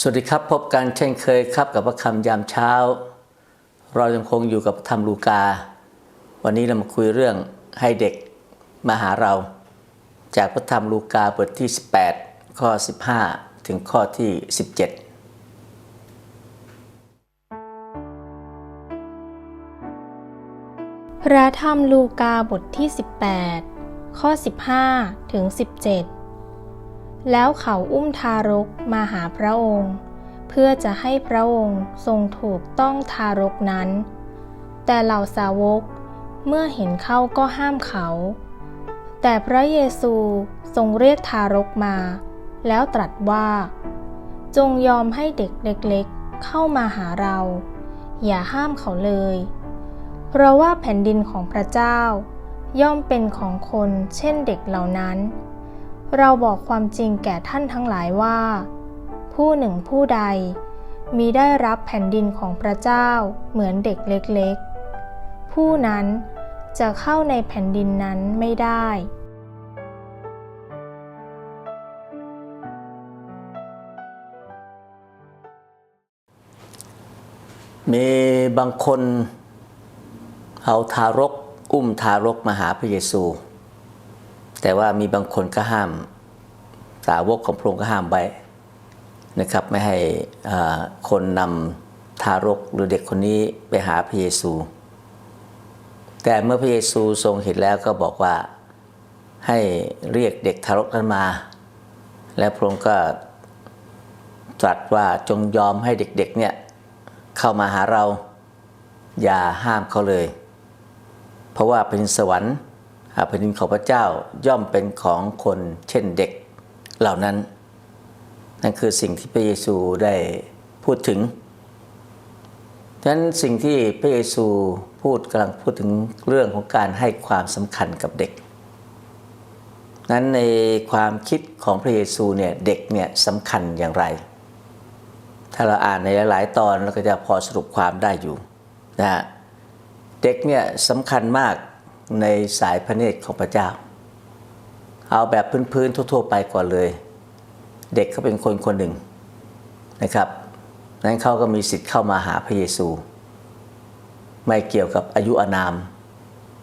สวัสดีครับพบกันเช่นเคยครับกับพระคำยามเช้า เรายังคงอยู่กับพระธรรมลูกา วันนี้เรามาคุยเรื่องให้เด็กมาหาเรา จากพระธรรมลูกาบทที่ 18 ข้อ 15 ถึงข้อที่ 17 พระธรรมลูกาบทที่ 18 ข้อ 15 ถึง 17 แล้วเขาอุ้มทารกมาหาพระองค์ เพื่อจะให้พระองค์ทรงถูกต้องทารกนั้น แต่เหล่าสาวกเมื่อเห็นเข้าก็ห้ามเขา แต่พระเยซูทรงเรียกทารกมา แล้วตรัสว่า จงยอมให้เด็กเล็กๆ เข้ามาหาเรา อย่าห้ามเขาเลย เพราะว่าแผ่นดินของพระเจ้า ย่อมเป็นของคนเช่นเด็กเหล่านั้น เราบอกความจริงแก่ท่านทั้งหลายว่า ผู้หนึ่งผู้ใดมีได้รับแผ่นดินของพระเจ้าเหมือนเด็กเล็กๆ ผู้นั้นจะเข้าในแผ่นดินนั้นไม่ได้ มีบางคนเอาทารก อุ้มทารกมาหาพระเยซู แต่ว่ามีบางคนก็ห้ามสาวกของพระองค์ก็ห้ามไว้นะครับไม่ให้คนนำทารกหรือเด็กคนนี้ไปหาพระเยซู แต่เมื่อพระเยซูทรงเห็นแล้วก็บอกว่าให้เรียกเด็กทารกนั้นมา และพระองค์ก็ตรัสว่าจงยอมให้เด็กๆเนี่ยเข้ามาหาเราอย่าห้ามเขาเลย เพราะว่าเป็นสวรรค์ แผ่นดินของพระเจ้าย่อมเป็นของคนเช่นเด็กเหล่านั้น นั่นคือสิ่งที่พระเยซูได้พูดถึงฉะนั้นสิ่งที่พระเยซูพูดกำลังพูดถึงเรื่องของการให้ความสำคัญกับเด็ก นั้นในความคิดของพระเยซูเนี่ยเด็กเนี่ยสำคัญอย่างไร ถ้าเราอ่านในหลายๆ ตอนเราก็จะพอสรุปความได้อยู่นะฮะเด็กเนี่ยสำคัญมาก ในสายพระเนตรของพระเจ้า เอาแบบพื้นๆทั่ว ๆ ไปก่อนเลย เด็กเขาเป็นคนคนหนึ่งนะครับนั้นเขาก็มีสิทธิ์เข้ามาหาพระเยซู ไม่เกี่ยวกับอายุอานาม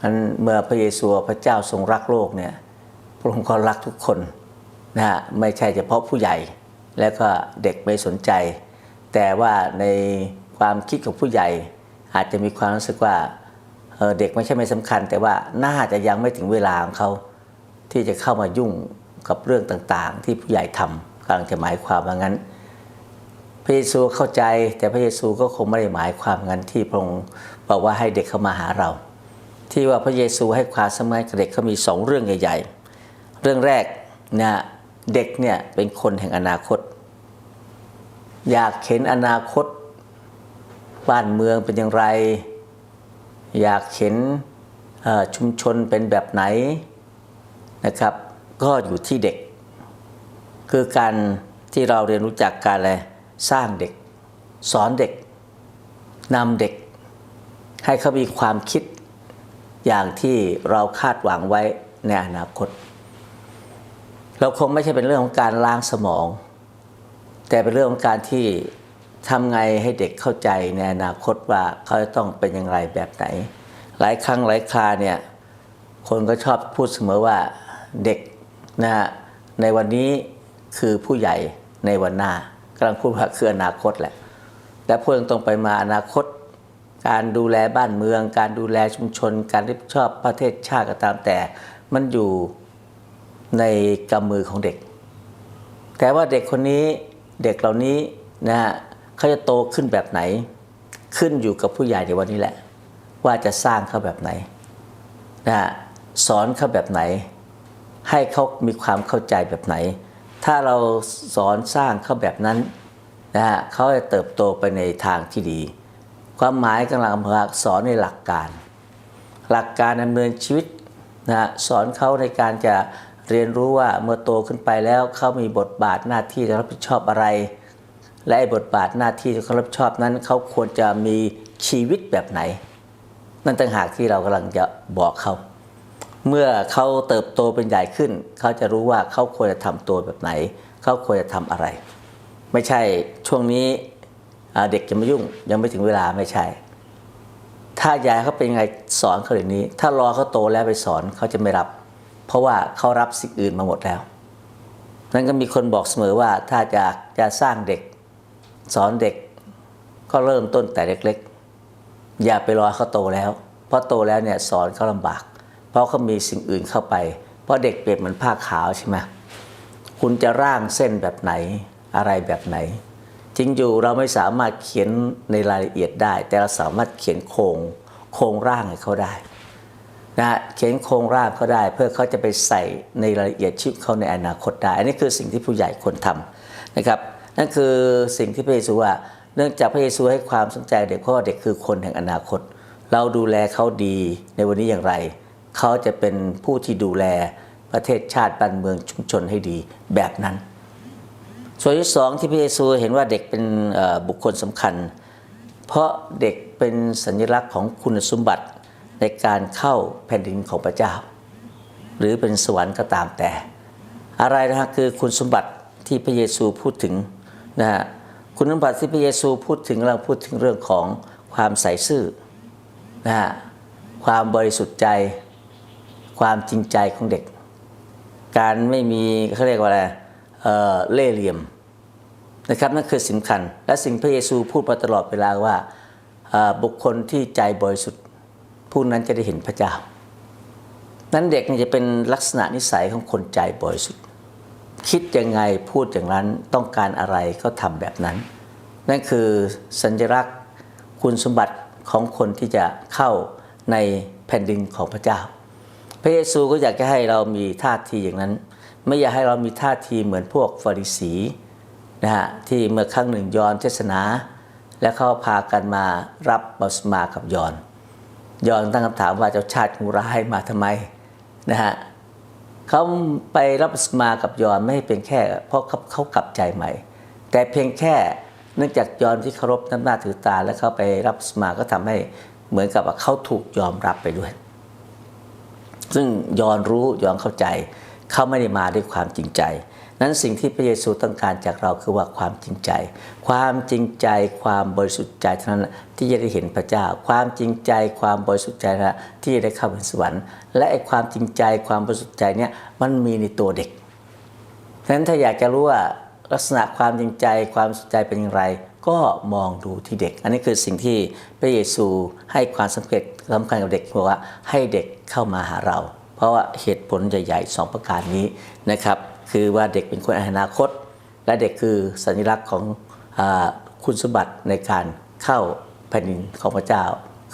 นั้นเมื่อพระเยซูพระเจ้าทรงรักโลกเนี่ยพระองค์ก็รักทุกคนนะฮะไม่ใช่เฉพาะผู้ใหญ่แล้วก็เด็กไม่สนใจ แต่ว่าในความคิดของผู้ใหญ่อาจจะมีความรู้สึกว่า เเด็กไม่ใช่ไม่สำคัญ แต่ว่าน่าจะยังไม่ถึงเวลาของเขาที่จะเข้ามายุ่งกับเรื่องต่างๆ ที่ผู้ใหญ่ทำกำลังจะหมายความว่างั้น พระเยซูเข้าใจแต่พระเยซูก็คงไม่ได้หมายความงั้นที่พระองค์บอกว่าให้เด็กเข้ามาหาเรา ที่ว่าพระเยซูให้ความสำคัญกับเด็กเขามีสองเรื่องใหญ่ ๆ เรื่องแรกนะเด็กเนี่ยเป็นคนแห่งอนาคต อยากเห็นอนาคตบ้านเมืองเป็นอย่างไร อยากเห็นชุมชนเป็นแบบไหนนะครับ ก็อยู่ที่เด็ก คือการที่เราเรียนรู้จักการอะไรสร้างเด็ก สอนเด็กนำเด็ก ให้เขามีความคิดอย่างที่เราคาดหวังไว้ในอนาคต เราคงไม่ใช่เป็นเรื่องของการล้างสมอง แต่เป็นเรื่องของการที่ ทำไงให้เด็กเข้าใจในอนาคตว่าเขาจะต้องเป็นอย่างไรแบบไหน หลายครั้งหลายคราเนี่ยคนก็ชอบพูดเสมอว่าเด็กนะฮะในวันนี้คือผู้ใหญ่ในวันหน้ากำลังพูดว่าคืออนาคตแหละแต่พูดตรงไปมาอนาคต การดูแลบ้านเมือง การดูแลชุมชน การรับผิดชอบประเทศชาติก็ตามแต่ มันอยู่ในกำมือของเด็ก แต่ว่าเด็กคนนี้เด็กเหล่านี้นะฮะ เขาจะโตขึ้นแบบไหน ขึ้นอยู่กับผู้ใหญ่ในวันนี้แหละ ว่าจะสร้างเขาแบบไหนนะสอนเขาแบบไหน ให้เขามีความเข้าใจแบบไหน ถ้าเราสอนสร้างเขาแบบนั้นนะฮะเขาจะเติบโตไปในทางที่ดี ความหมายกำลังพาสอนในหลักการ หลักการดำเนินชีวิตนะฮะสอนเขาในการจะเรียนรู้ว่าเมื่อโตขึ้นไปแล้วเขามีบทบาทหน้าที่จะรับผิดชอบอะไร และไอ้บทบาทหน้าที่ที่เขารับผิดชอบนั้นเขาควรจะมีชีวิตแบบไหน นั่นต่างหากที่เรากำลังจะบอกเขา เมื่อเขาเติบโตเป็นใหญ่ขึ้น เขาจะรู้ว่าเขาควรจะทำตัวแบบไหน เขาควรจะทำอะไร ไม่ใช่ช่วงนี้เด็กจะมายุ่งยังไม่ถึงเวลาไม่ใช่ ถ้ายายเขาเป็นไงสอนเขาอย่างนี้ ถ้ารอเขาโตแล้วไปสอนเขาจะไม่รับ เพราะว่าเขารับสิ่งอื่นมาหมดแล้วนั้นก็มีคนบอกเสมอว่าถ้าจะจะสร้างเด็ก สอนเด็กก็เริ่มต้นแต่เล็กๆ อย่าไปรอเขาโตแล้ว เพราะโตแล้วเนี่ยสอนเขาลำบาก เพราะเขามีสิ่งอื่นเข้าไป เพราะเด็กเปรียบเหมือนผ้าขาวใช่ไหมคุณจะร่างเส้นแบบไหนอะไรแบบไหน จริงอยู่เราไม่สามารถเขียนในรายละเอียดได้ แต่เราสามารถเขียนโครงโครงร่างให้เขาได้นะเขียนโครงร่างเขาได้ เพื่อเขาจะไปใส่ในรายละเอียดชีวิตเขาในอนาคตได้ อันนี้คือสิ่งที่ผู้ใหญ่ควรทำนะครับ นั่นคือสิ่งที่พระเยซูว่าเนื่องจากพระเยซูให้ความสนใจเด็กเพราะเด็กคือคนแห่งอนาคต เราดูแลเขาดีในวันนี้อย่างไร เขาจะเป็นผู้ที่ดูแลประเทศชาติบ้านเมืองชุมชนให้ดีแบบนั้น ส่วนที่สองที่พระเยซูเห็นว่าเด็กเป็นบุคคลสำคัญ เพราะเด็กเป็นสัญลักษณ์ของคุณสมบัติในการเข้าแผ่นดินของพระเจ้า หรือเป็นสวรรค์ก็ตามแต่ อะไรนะคือคุณสมบัติที่พระเยซูพูดถึง นะฮะคุณสมบัติที่พระเยซูพูดถึงเราพูดถึงเรื่องของความใส่ซื่อนะฮะความบริสุทธิ์ใจ ความจริงใจของเด็ก การไม่มีเขาเรียกว่าอะไรเอ่อเล่เหลี่ยมนะครับนั่นคือสำคัญ และสิ่งพระเยซูพูดมาตลอดเวลาว่าบุคคลที่ใจบริสุทธิ์ผู้นั้นจะได้เห็นพระเจ้า นั้นเด็กนี่จะเป็นลักษณะนิสัยของคนใจบริสุทธิ์ คิดยังไงพูดอย่างนั้นต้องการอะไรก็ทำแบบนั้น นั่นคือสัญลักษณ์คุณสมบัติของคนที่จะเข้าในแผ่นดินของพระเจ้า พระเยซูก็อยากจะให้เรามีท่าทีอย่างนั้น ไม่อยากให้เรามีท่าทีเหมือนพวกฟาริสีนะฮะที่เมื่อครั้งหนึ่งยอนเทศนา และเขาพากันมารับบัพติศมากับยอน ยอนตั้งคำถามว่าเจ้าชาติงูร้ายมาทำไมนะฮะ เขาไปรับสมากับยอนไม่ให้เป็นแค่ เพราะเขาเขากลับใจใหม่ แต่เพียงแค่เนื่องจากยอนที่เคารพน้ำหน้าถือตา และเขาไปรับสมาก็ทำให้เหมือนกับว่าเขาถูกยอมรับไปด้วย ซึ่งยอนรู้ยอนเข้าใจเขาไม่ได้มาด้วยความจริงใจ นั้นสิ่งที่พระเยซูต้องการจากเราคือว่าความจริงใจ ความจริงใจความบริสุทธิ์ใจเท่านั้นที่จะได้เห็นพระเจ้า ความจริงใจความบริสุทธิ์ใจนั้นที่จะได้เข้าไปสวรรค์ และไอ้ความจริงใจความบริสุทธิ์ใจเนี่ยมันมีในตัวเด็กฉะนั้นถ้าอยากจะรู้ว่าลักษณะความจริงใจความสนใจเป็นอย่างไร ก็มองดูที่เด็ก อันนี้คือสิ่งที่พระเยซูให้ความสำคัญสำคัญกับเด็กบอกว่าให้เด็กเข้ามาหาเรา เพราะว่าเหตุผลใหญ่ๆสองประการนี้นะครับ คือว่าเด็กเป็นคนอนาคต และเด็กคือสัญลักษณ์ของอคุณสมบัติในการเข้าแผ่นดินของพระเจ้า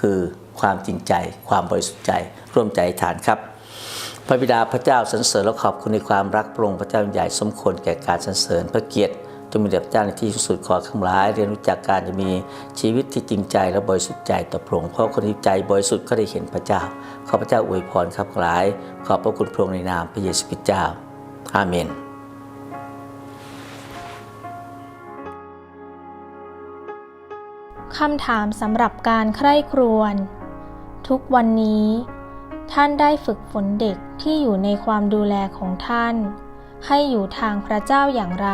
คือความจริงใจ ความบริสุทธิ์ใจ ร่วมใจฐานครับ พระบิดาพระเจ้าสรรเสริญและขอบคุณในความรักพระองค์พระเจ้าใหญ่สมควรแก่การสรรเสริญพระเกียรติจงมีแด่พระเจ้าในที่สุดขอข้างหลาย เรียนรู้จักการจะมีชีวิตที่จริงใจและบริสุทธิ์ใจต่อพระองค์เพราะคนที่ใจบริสุทธิ์ก็ได้เห็นพระเจ้า ขอพระเจ้าอวยพรครับหลาย ขอบพระคุณพระองค์ในนามพระเยซูคริสต์เจ้า อาเมนคำถามสำหรับการใคร่ครวญทุกวันนี้ ท่านได้ฝึกฝนเด็กที่อยู่ในความดูแลของท่าน ให้อยู่ทางพระเจ้าอย่างไร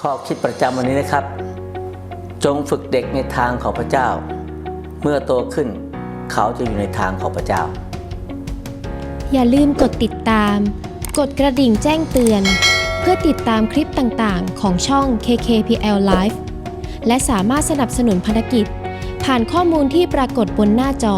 ข้อคิดประจำวันนี้นะครับ จงฝึกเด็กในทางของพระเจ้า เมื่อโตขึ้นเขาจะอยู่ในทางของพระเจ้า อย่าลืมกดติดตาม กดกระดิ่งแจ้งเตือน เพื่อติดตามคลิปต่างๆ ของช่อง KKPL Live และสามารถสนับสนุนภารกิจ ผ่านข้อมูลที่ปรากฏบนหน้าจอ